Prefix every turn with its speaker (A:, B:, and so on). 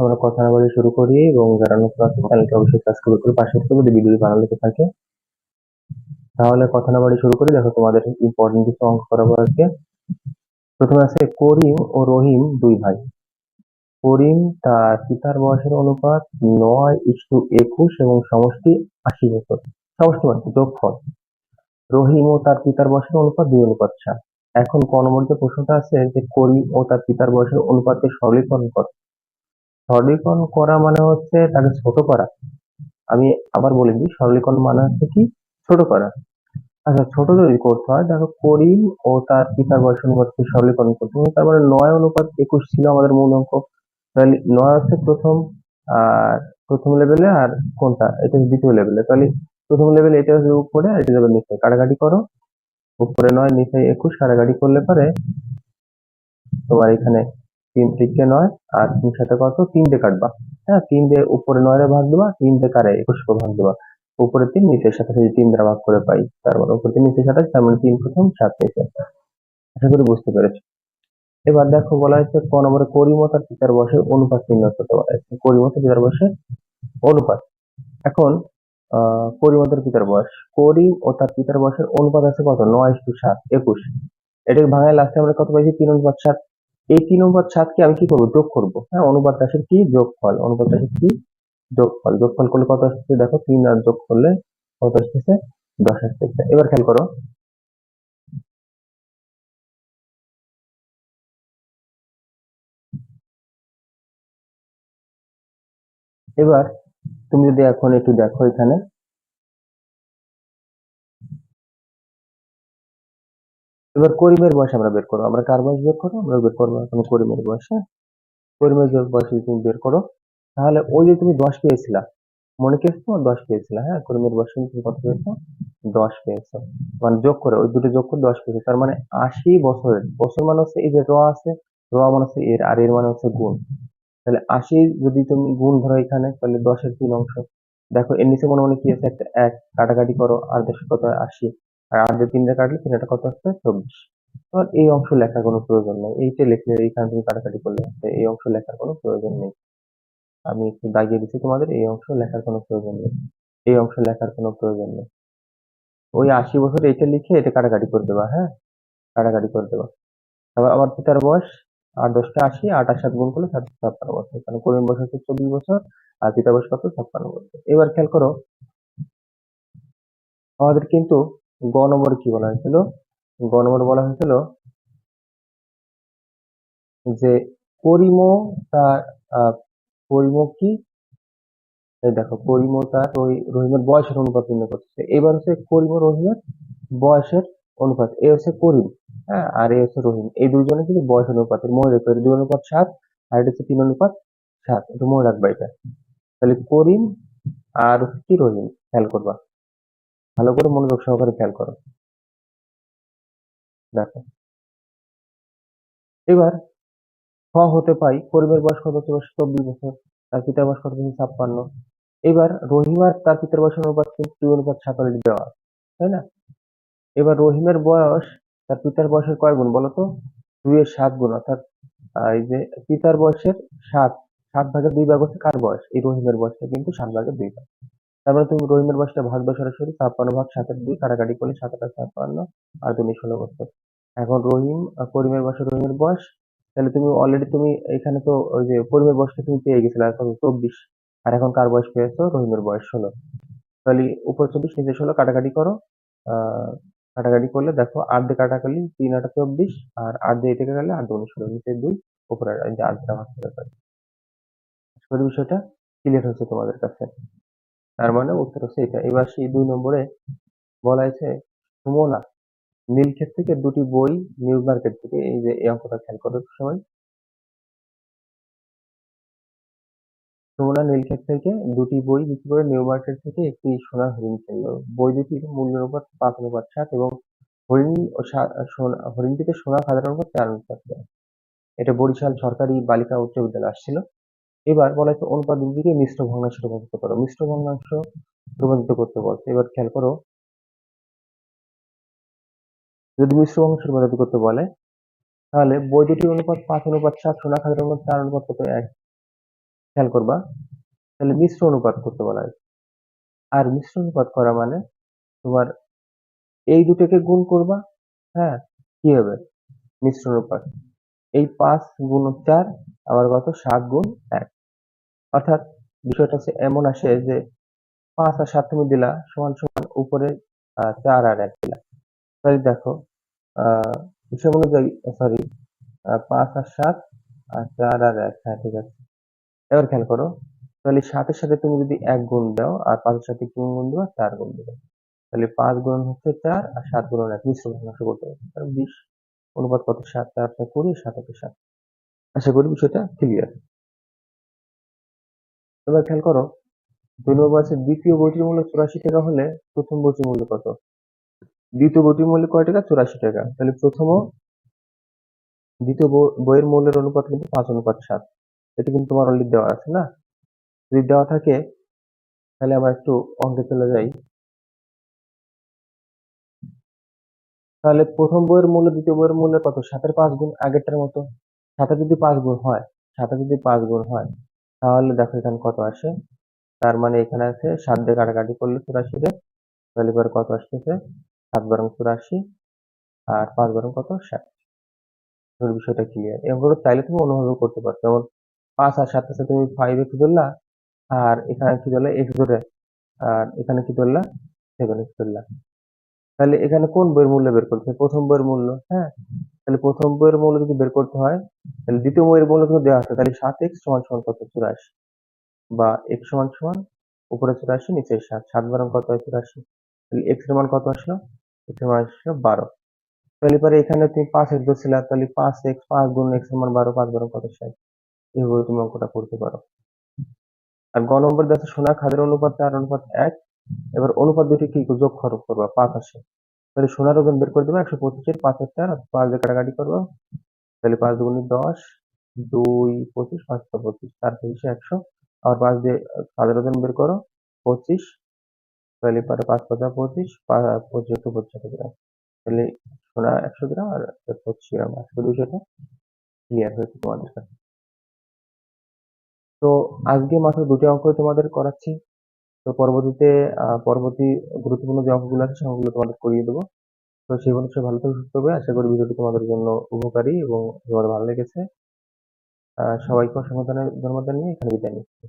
A: আমরা কথা বলে শুরু করি এবং যারা নতুন আছে চ্যানেলটি অবশ্যই সাবস্ক্রাইব করে পাশে থাকবে যদি ভিডিও ভালো লেগে থাকে, তাহলে কথা না শুরু করি। দেখো তোমাদের ইম্পর্টেন্ট কিছু অঙ্ক করাবো আজকে। প্রথমে আছে করিম ও রহিম দুই ভাই। করিম তার পিতার বয়সের অনুপাত নয় ইস্টু একুশ এবং সমষ্টি আশি বছর। সমষ্টি মানে যোগফল। রহিম ও তার পিতার বয়সের অনুপাত দুই অনুপাত সাত এখন ক প্রশ্নটা আছে যে করিম ও তার পিতার বয়সের অনুপাতকে সরলীকরণ কর। সরলীকরণ করা মানে হচ্ছে তাকে ছোট করা। আমি আবার বলে দিই, সরলীকরণ মানে হচ্ছে কি? ছোট করা। আচ্ছা ছোট যদি করতে হয়। দেখো, করিম ও তার পিতার বয়সের অনুপাতকে সরলীকরণ করতে হবে তার মানে নয় অনুপাত একুশ ছিল আমাদের মূল অঙ্ক। তাহলে নয় হচ্ছে প্রথম, আর প্রথম লেভেলে আর কোনটা? এটা দ্বিতীয় লেভেলে তাহলে প্রথম লেভেলে এটা হচ্ছে উপরে, আর এটা যাবে নিচে। কাটাকাটি করো। উপরে নয়, নিচে একুশ। কাটাকাটি করলে পরে তোমার এখানে তিন তিনটে নয় আর তিন সাথে কত? তিনটে কাটবা। হ্যাঁ তিন দিয়ে উপরে নয় ভাগ দেবা তিন দিয়ে কারে একুশকে ভাগ দেবা। উপরে তিন, নিচের সাথে যদি তিন দ্বারা ভাগ করে পাই তার মানে উপরে তিন, নিচের সাথে তার মানে তিন প্রথম সাত নিচে আশা করি বুঝতে পেরেছ। এবার দেখো বলা হয়েছে ক নম্বরে করিমতার পিতার বয়সের অনুপাত নির্ণয় করতে বলা হয়েছে। করিমতার পিতার বয়সের অনুপাত। এখন করিমতার পিতার বয়স। করিম ও তার পিতার বয়সের অনুপাত আছে কত? নয় সাত, একুশ। এটাকে ভাঙায় লাস্টে আমরা কত পাইছি? তিন অনুপাত সাত। এই তিন অনুপাত সাতকে আমি কি করব? যোগ করব। হ্যাঁ অনুপাত রাশির কি? যোগফল। অনুপাত রাশির কি? যোগফল। যোগফল করলে কত আসতেছে? দেখো, তিন আর যোগ করলে কত আসতেছে? দশ আসতেছে। এবার খেয়াল করো। এবার তুমি যদি এখন একটু দেখো এখানে এবার করিমের বয়স আমরা বের করব। আমরা কার বয়স বের করব? আমরা বের করব এখন করিমের বয়স। হ্যাঁ করিমের বয়স যদি তুমি বের করো, তাহলে ওই যে তুমি দশ পেয়েছিলা, মনে কেছো দশ পেয়েছিলা হ্যাঁ? করিমের বয়স তুমি কত পেয়েছ? দশ পেয়েছ। মানে যোগ করে, ওই দুটো যোগ করে দশ পেয়েছ। তার মানে আশি বছরের, বছর মানে হচ্ছে এই যে র আছে, র মানে হচ্ছে এর, আর এর মানে হচ্ছে গুণ। তাহলে আশি যদি তুমি গুণ ধরো এখানে, তাহলে দশের তিন অংশ। দেখো, এর নিচে মনে মনে কি আছে? একটা এক, কাটাকাটি করো, আর দশ কত আশি। আর আট দিয়ে তিনটা কাটলে তিনটা কত আসছে? চব্বিশ। এবার এই অংশ লেখার কোনো প্রয়োজন নেই। এইটা লিখলে, এইখানে তুমি কাটাকাটি করলে আসছে, এই অংশ লেখার কোনো প্রয়োজন নেই। আমি একটু দাগিয়ে দিচ্ছি তোমাদের, এই অংশ লেখার কোনো প্রয়োজন নেই। এই অংশ লেখার কোনো প্রয়োজন নেই। ওই আশি বছর এইটা লিখে এটা কাটাকাটি করে দেবা হ্যাঁ? কাটাকাটি করে দেবা। তারপর আমার পিতার বয়স আর দশটা আশি, আট আর সাত গুণ করলে সাত ছাপ্পান্ন বছর। কারণ করিম বয়স হচ্ছে চব্বিশ বছর, আর পিতা বয়স কত? ছাপ্পান্ন বছর। এবার খেয়াল করো, আমাদের কিন্তু গ নম্বরে কি বলা হয়েছিল? গ নম্বরে বলা হয়েছিল যে করিম তার করিম কি? দেখো করিম তার রহিমের বয়সের অনুপাত নির্ণয় করতেছে। এবার হচ্ছে করিম রহিমের বয়সের অনুপাত। এ হচ্ছে করিম হ্যাঁ? আর এ হচ্ছে রহিম। এই দুজনে কিন্তু বয়স অনুপাতের মনে রাখবে দুই অনুপাত সাত, আর এটা হচ্ছে তিন অনুপাত সাত। এটা মনে রাখবা এটা। তাহলে করিম আর কি রহিম? খেয়াল করবা। ভালো করে মনোযোগ সহকারে খেয়াল করো। দেখো। এবার খ হতে পাই করিমের বয়স কত হচ্ছে বয়স চব্বিশ বছর, তার পিতার বয়স কত হচ্ছে ছাপ্পান্ন। এবার রহিম আর তার পিতার বয়সের অনুপাত কিন্তু দুই অনুপাত সাত দেওয়া, তাই না? এবার রহিমের বয়স, তার পিতার বয়সের কয় গুণ বলো তো? দুই এর সাত গুণ, অর্থাৎ এই যে পিতার বয়সের সাত সাত ভাগের দুই ভাগ হচ্ছে কার বয়স? এই রহিমের বয়সটা কিন্তু সাত ভাগের দুই ভাগ। তার মানে তুমি রহিমের বয়সটা ভাগ দাও সরাসরি, ছাপ্পান্ন ভাগ সাতের দুই কাটাকাটি করলে সাত আটা ছাপ্পান্ন আর তুমি ষোলো বছর এখন রহিম করিমের বয়সে রহিমের বয়স, তাহলে তুমি অলরেডি তুমি এখানে তো ওই যে করিমের বয়সটা তুমি পেয়ে গেছিলে এখন চব্বিশ, আর এখন কার বয়স পেয়েছ? রহিমের বয়স ষোলো। তাহলে উপর চব্বিশ, নিচে ষোলো, কাটাকাটি করো। কাটাকাটি করলে দেখো আট দিয়ে কাটাকাটি, তিন আটা চব্বিশ, আর আট দিয়ে এটাকে গেলে আট দুগুণ ষোলো, নিচে দুই, উপরে এই যে আট দ্বারা ভাগ করে বিষয়টা ক্লিয়ার হচ্ছে তোমাদের কাছে। তার মানে উত্তর হচ্ছে এটা। এবার সেই দুই নম্বরে বলা হয়েছে, সুমনা, নীলক্ষেত থেকে দুটি বই নিউ মার্কেট থেকে, এই যে এই অঙ্কটা খেয়াল করো সবাই সুমনা নীলক্ষেত থেকে দুটি বই বিক্রি করে নিউ মার্কেট থেকে একটি সোনার হরিণ কিনলো। বই দুটির মূল্যের উপর পাঁচ অনুপাত সাত এবং হরিণ হরিণটিতে সোনা অনুপাত চার অনুপাত এটা বরিশাল সরকারি বালিকা উচ্চ বিদ্যালয় আসছিল। এবার বলা হচ্ছে অনুপাত দুটিকে মিশ্র ভগ্নাংশে রূপান্তরিত করো। মিশ্র ভগ্নাংশ রূপান্তরিত করতে বলছে। এবার খেয়াল করো। যদি মিশ্র ভগ্নাংশ রূপান্তরিত করতে বলে, তাহলে দুটির অনুপাত পাঁচ, অনুপাত সাত, সোনা খাদার অনুপাত চার, অনুপাত কত এক? খেয়াল করবা। তাহলে মিশ্র অনুপাত করতে বলা হয়েছে। আর মিশ্র অনুপাত করা মানে তোমার এই দুটোকে গুণ করবা হ্যাঁ কি হবে? মিশ্র অনুপাত। এই পাঁচ গুণ চার আবার কত? সাত গুণ এক। অর্থাৎ বিষয়টা হচ্ছে এমন আসে যে পাঁচ আর সাত তুমি দিলা, সমান সমান উপরে চার আর এক দিলা। তাহলে দেখো হিসাব অনুযায়ী সরি পাঁচ আর সাত আর চার আর এক। হ্যাঁ ঠিক আছে। এবার খেয়াল করো, তাহলে সাতের সাথে তুমি যদি এক গুণ দাও, আর পাঁচের সাথে তিন গুণ দেবা চার গুণ দেবে তাহলে পাঁচ গুণ হচ্ছে চার আর সাত গুণ এক। মিশ্র ভগ্নাংশ করতে হবে বিশ। অনুপাত কত সাত চার চার কুড়ি সাত একে সাত আশা করি বিষয়টা ক্লিয়ার এবার খেয়াল করো, দুই নম্বর আছে, দ্বিতীয় বইটির মূল্য চুরাশি টাকা হলে প্রথম বইটির মূল্য কত? দ্বিতীয় বইটির মূল্য কয় টাকা? চুরাশি টাকা। তাহলে প্রথম দ্বিতীয় বই- বইয়ের মূল্যের অনুপাত কিন্তু পাঁচ অনুপাত সাত। এটা কিন্তু তোমার অলরেডি দেওয়া আছে না? যদি দেওয়া থাকে, তাহলে আমরা একটু অঙ্কে চলে যাই। তাহলে প্রথম বইয়ের মূল্য, দ্বিতীয় বইয়ের মূল্য কত? সাতের পাঁচ গুণ আগেরটার মতো। সাথে যদি পাঁচ গুণ হয় সাথে যদি পাঁচ গুণ হয়, তাহলে দেখো এখানে কত আসে? তার মানে এখানে আছে সাত দিয়ে কাটাকাটি করলে চুরাশি তাহলে এবার কত আসতেছে? সাত বারং চুরাশি, আর পাঁচ বারং কত? ষাট। বিষয়টা ক্লিয়ার এগুলো চাইলে তুমি অন্যভাবে করতে পারো। যেমন পাঁচ আর সাথে সাথে তুমি ফাইভ এক্স ধরলা? আর এখানে কি ধরলে? এক্স ধরে। আর এখানে কি ধরলা? Seven x Dharla? তাহলে এখানে কোন বইয়ের মূল্য বের করতে হবে প্রথম বইয়ের মূল্য হ্যাঁ? তাহলে প্রথম বইয়ের মূল্য যদি বের করতে হয়, তাহলে দ্বিতীয় বইয়ের মূল্য কিন্তু দেওয়া আছে। তাহলে সাত এক্স সমান সমান কত? চুরাশি। বা এক্স সমান সমান উপরে চুরাশি, নিচে সাত। সাত বারং কত হয়? চুরাশি। তাহলে এক্সের মান কত আসলো? এক্সের মান আসলো বারো। তাহলে পরে এখানে তুমি পাঁচ এক্স ধরছিলে, তাহলে পাঁচ এক্স, পাঁচ গুণ এক্সের মান বারো, পাঁচ বারো কত? ষাট। এইভাবে তুমি অঙ্কটা করতে পারো। আর গ নম্বর দেখো সোনা, খাদের অনুপাত চার, অনুপাত এক। এবার অনুপাত দুটি কি যোগ খরচ করবা পাঁচ আসে। তাহলে সোনার ওজন বের করে দেবো একশো পঁচিশের পাঁচের চার, পাঁচ দিয়ে কাটাকাটি করব। তাহলে পাঁচ দুগুণি দশ, দুই পঁচিশ পাঁচশো পঁচিশ, চার পঁচিশে একশো। আর পাঁচ দিয়ে খাদের ওজন বের করো, পঁচিশ। তাহলে পরে পাঁচ পাঁচা পঁচিশ পঁচিশ একশো পঁচিশ গ্রাম। তাহলে সোনা একশো গ্রাম আর পঁচিশ গ্রাম আজকে বিষয়টা ক্লিয়ার হয়েছে তোমাদের কাছে। তো আজকে মাত্র দুটি অঙ্ক তোমাদের করাচ্ছি। তো পরবর্তীতে পরবর্তী গুরুত্বপূর্ণ যে অঙ্কগুলো আছে সেগুলো তোমাদের করিয়ে দেবো। তো সেই অনুসারে ভালো থেকে, সুস্থ হবে আশা করি ভিডিওটি তোমাদের জন্য উপকারী এবং তোমাদের ভালো লেগেছে। সবাইকে অসংখ্য ধন্যবাদ জানিয়ে এখানে বিদায় নিচ্ছি।